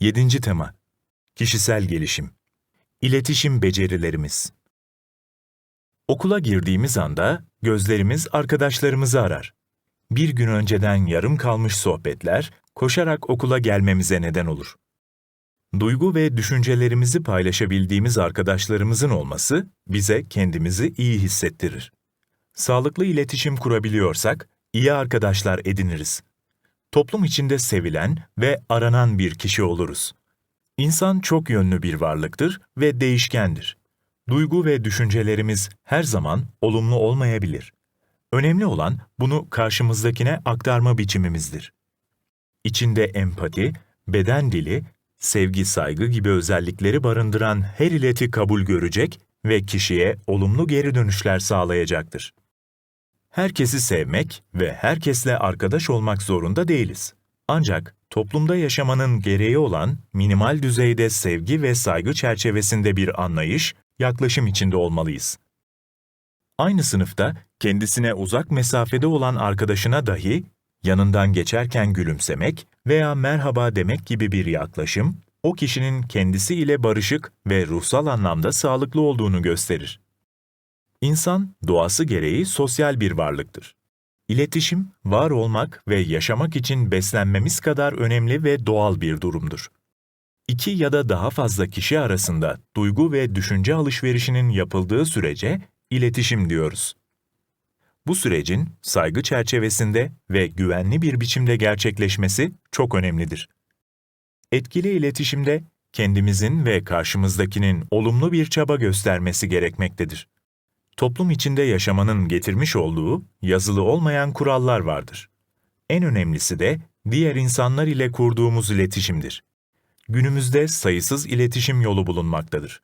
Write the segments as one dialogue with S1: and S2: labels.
S1: 7. tema Kişisel gelişim İletişim becerilerimiz Okula girdiğimiz anda gözlerimiz arkadaşlarımızı arar. Bir gün önceden yarım kalmış sohbetler koşarak okula gelmemize neden olur. Duygu ve düşüncelerimizi paylaşabildiğimiz arkadaşlarımızın olması bize kendimizi iyi hissettirir. Sağlıklı iletişim kurabiliyorsak iyi arkadaşlar ediniriz. Toplum içinde sevilen ve aranan bir kişi oluruz. İnsan çok yönlü bir varlıktır ve değişkendir. Duygu ve düşüncelerimiz her zaman olumlu olmayabilir. Önemli olan bunu karşımızdakine aktarma biçimimizdir. İçinde empati, beden dili, sevgi, saygı gibi özellikleri barındıran her ileti kabul görecek ve kişiye olumlu geri dönüşler sağlayacaktır. Herkesi sevmek ve herkesle arkadaş olmak zorunda değiliz. Ancak toplumda yaşamanın gereği olan minimal düzeyde sevgi ve saygı çerçevesinde bir anlayış, yaklaşım içinde olmalıyız. Aynı sınıfta kendisine uzak mesafede olan arkadaşına dahi yanından geçerken gülümsemek veya merhaba demek gibi bir yaklaşım, o kişinin kendisi ile barışık ve ruhsal anlamda sağlıklı olduğunu gösterir. İnsan doğası gereği sosyal bir varlıktır. İletişim, var olmak ve yaşamak için beslenmemiz kadar önemli ve doğal bir durumdur. İki ya da daha fazla kişi arasında duygu ve düşünce alışverişinin yapıldığı sürece iletişim diyoruz. Bu sürecin saygı çerçevesinde ve güvenli bir biçimde gerçekleşmesi çok önemlidir. Etkili iletişimde kendimizin ve karşımızdakinin olumlu bir çaba göstermesi gerekmektedir. Toplum içinde yaşamanın getirmiş olduğu yazılı olmayan kurallar vardır. En önemlisi de diğer insanlar ile kurduğumuz iletişimdir. Günümüzde sayısız iletişim yolu bulunmaktadır.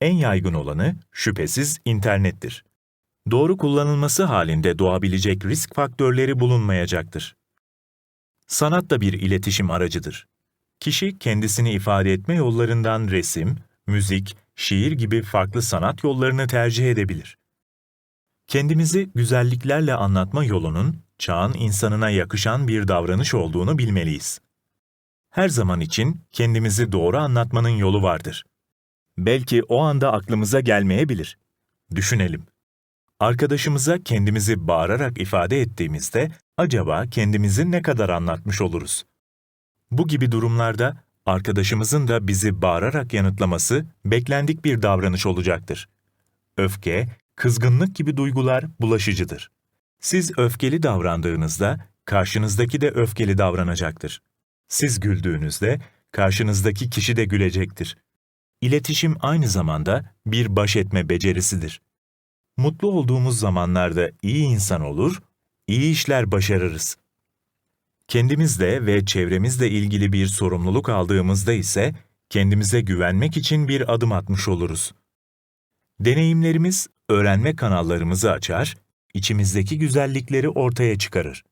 S1: En yaygın olanı şüphesiz internettir. Doğru kullanılması halinde doğabilecek risk faktörleri bulunmayacaktır. Sanat da bir iletişim aracıdır. Kişi kendisini ifade etme yollarından resim, müzik, şiir gibi farklı sanat yollarını tercih edebilir. Kendimizi güzelliklerle anlatma yolunun çağın insanına yakışan bir davranış olduğunu bilmeliyiz. Her zaman için kendimizi doğru anlatmanın yolu vardır. Belki o anda aklımıza gelmeyebilir. Düşünelim. Arkadaşımıza kendimizi bağırarak ifade ettiğimizde acaba kendimizi ne kadar anlatmış oluruz? Bu gibi durumlarda arkadaşımızın da bizi bağırarak yanıtlaması beklendik bir davranış olacaktır. Öfke, kızgınlık gibi duygular bulaşıcıdır. Siz öfkeli davrandığınızda karşınızdaki de öfkeli davranacaktır. Siz güldüğünüzde karşınızdaki kişi de gülecektir. İletişim aynı zamanda bir baş etme becerisidir. Mutlu olduğumuz zamanlarda iyi insan olur, iyi işler başarırız. Kendimizle ve çevremizle ilgili bir sorumluluk aldığımızda ise kendimize güvenmek için bir adım atmış oluruz. Deneyimlerimiz öğrenme kanallarımızı açar, içimizdeki güzellikleri ortaya çıkarır.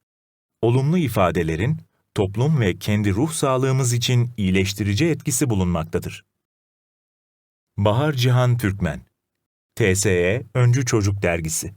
S1: Olumlu ifadelerin toplum ve kendi ruh sağlığımız için iyileştirici etkisi bulunmaktadır. Bahar Cihan Türkmen TSE Öncü Çocuk Dergisi